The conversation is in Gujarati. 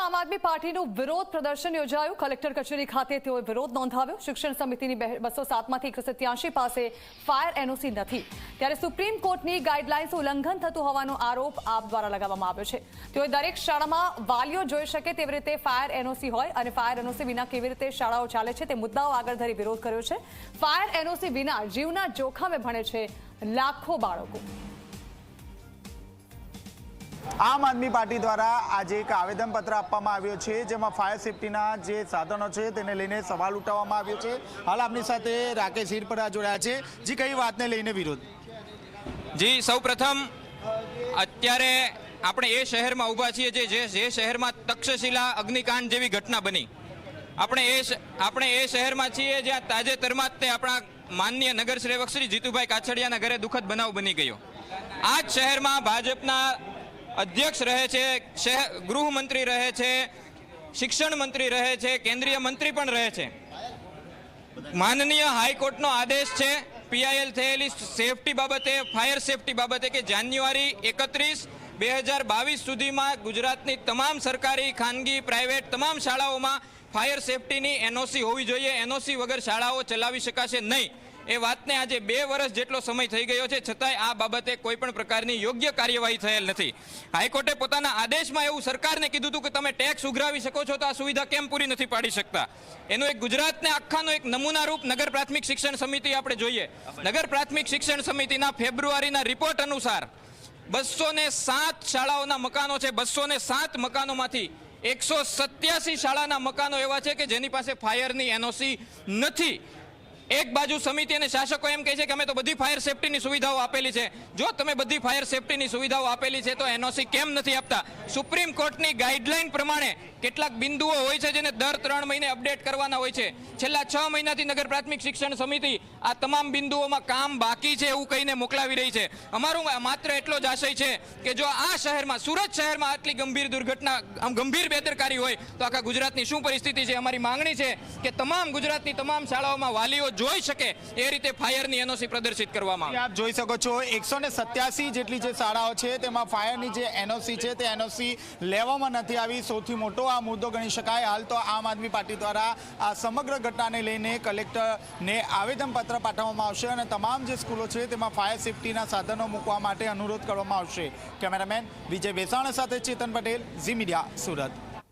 સુરતમાં આમ આદમી પાર્ટીનું વિરોધ પ્રદર્શન યોજાયું. કલેક્ટર કચેરી ખાતે તેઓએ વિરોધ નોંધાવ્યો. શિક્ષણ સમિતિની બસો સાતમાંથી એકસો સત્યાસી પાસે ફાયર એનઓસી નથી. ત્યારે સુપ્રીમ કોર્ટની ગાઈડલાઇન્સ ઉલ્લંઘન થતું હોવાનો આરોપ આપ દ્વારા લગાવવામાં આવ્યો છે. તેઓએ દરેક શાળામાં વાલીઓ જોઈ શકે તેવી રીતે ફાયર એનઓસી હોય અને ફાયર એનઓસી વિના કેવી રીતે શાળાઓ ચાલે છે તે મુદ્દાઓ આગળ ધરી વિરોધ કર્યો છે. ફાયર એનઓસી વિના જીવના જોખમે ભણે છે લાખો બાળકો. આમ આદમી પાર્ટી દ્વારા આજે એક આવેદનપત્ર આપવામાં આવ્યો છે, જેમાં ફાયર સેફટીના જે સાધનો છે તેને લઈને સવાલ ઉઠાવવામાં આવ્યો છે. હાલ આપની સાથે રાકેશ હિરપરા જોડાયા છે. જે, કઈ વાતને લઈને વિરોધ? જી, સૌપ્રથમ અત્યારે આપણે એ શહેરમાં ઊભા છીએ જે જે શહેરમાં તક્ષશિલા અગ્નિકાંડ જેવી ઘટના બની. આપણે એ આપણે એ શહેરમાં છીએ જ્યાં તાજેતરમાં જ તે આપણા માનનીય નગર સેવક શ્રી જીતુભાઈ કાછડિયાના ઘરે દુઃખદ બનાવ બની ગયો. આ જ શહેરમાં ભાજપના અધ્યક્ષ રહે છે ગૃહમંત્રી રહે છે, શિક્ષણ મંત્રી રહે છે, કેન્દ્રીય મંત્રી પણ રહે છે. માનનીય હાઈકોર્ટનો આદેશ છે, પીઆઈએલ થયેલી સેફટી બાબતે, ફાયર સેફટી બાબતે કે જાન્યુઆરી એકત્રીસ બે હજાર બાવીસ સુધીમાં ગુજરાતની તમામ સરકારી, ખાનગી, પ્રાઇવેટ તમામ શાળાઓમાં ફાયર સેફટીની એનઓસી હોવી જોઈએ. એનઓસી વગર શાળાઓ ચલાવી શકાશે નહીં. એ વાતને આજે બે વર્ષ જેટલો સમય થઈ ગયો છે, છતાંય આ બાબતે કોઈ પણ પ્રકારની યોગ્ય કાર્યવાહી થયેલ નથી. હાઈકોર્ટે પોતાના આદેશમાં એવું સરકારને કીધું હતું કે તમે ટેક્સ ઉઘરાવી શકો છો, તો આ સુવિધા કેમ પૂરી નથી પાડી શકતા? એનો એક ગુજરાતને આખાનો એક નમૂનારૂપ નગર પ્રાથમિક શિક્ષણ સમિતિ આપણે જોઈએ. નગર પ્રાથમિક શિક્ષણ સમિતિના ફેબ્રુઆરીના રિપોર્ટ અનુસાર બસો ને સાત શાળાઓના મકાનો છે, બસો ને સાત મકાનોમાંથી એકસો સત્યાસી શાળાના મકાનો એવા છે કે જેની પાસે ફાયરની એનઓસી નથી. એક બાજુ સમિતિ અને શાસકો એમ કહે છે કે અમે તો બધી ફાયર સેફટીની સુવિધાઓ આપેલી છે. જો તમે બધી ફાયર સેફટીની સુવિધાઓ આપેલી છે તો એનઓસી કેમ નથી આપતા? સુપ્રીમ કોર્ટની ગાઈડલાઈન પ્રમાણે કેટલાક બિંદુઓ હોય છે જેને દર ત્રણ મહિને અપડેટ કરવાના હોય છે. છેલ્લા છ મહિનાથી નગર પ્રાથમિક શિક્ષણ સમિતિ આ તમામ બિંદુઓમાં કામ બાકી છે એવું કહીને મોકલાવી રહી છે. અમારું માત્ર એટલો જ આશય છે કે જો આ શહેરમાં, સુરત શહેરમાં આટલી ગંભીર દુર્ઘટના, આમ ગંભીર બેદરકારી હોય, તો આખા ગુજરાતની શું પરિસ્થિતિ છે અમારી માંગણી છે કે તમામ ગુજરાતની તમામ શાળાઓમાં વાલીઓ જોઈ શકે એ રીતે ફાયરની એનઓસી પ્રદર્શિત કરવામાં આપ જોઈ શકો છો એકસો જેટલી જે શાળાઓ છે, તેમાં ફાયરની જે એનઓસી છે, તે એનઓસી લેવામાં નથી આવી. સૌથી મોટો આ મુદ્દો ગણી શકાય. હાલ તો આમ આદમી પાર્ટી દ્વારા આ સમગ્ર ઘટનાને લઈને કલેક્ટરને આવેદનપત્ર પાઠવવામાં આવશે અને તમામ જે સ્કૂલો છે તેમાં ફાયર સેફટીના સાધનો મૂકવા માટે અનુરોધ કરવામાં આવશે. કેમેરામેન વિજય વેસાણા સાથે ચેતન પટેલ, ઝી મીડિયા સુરત.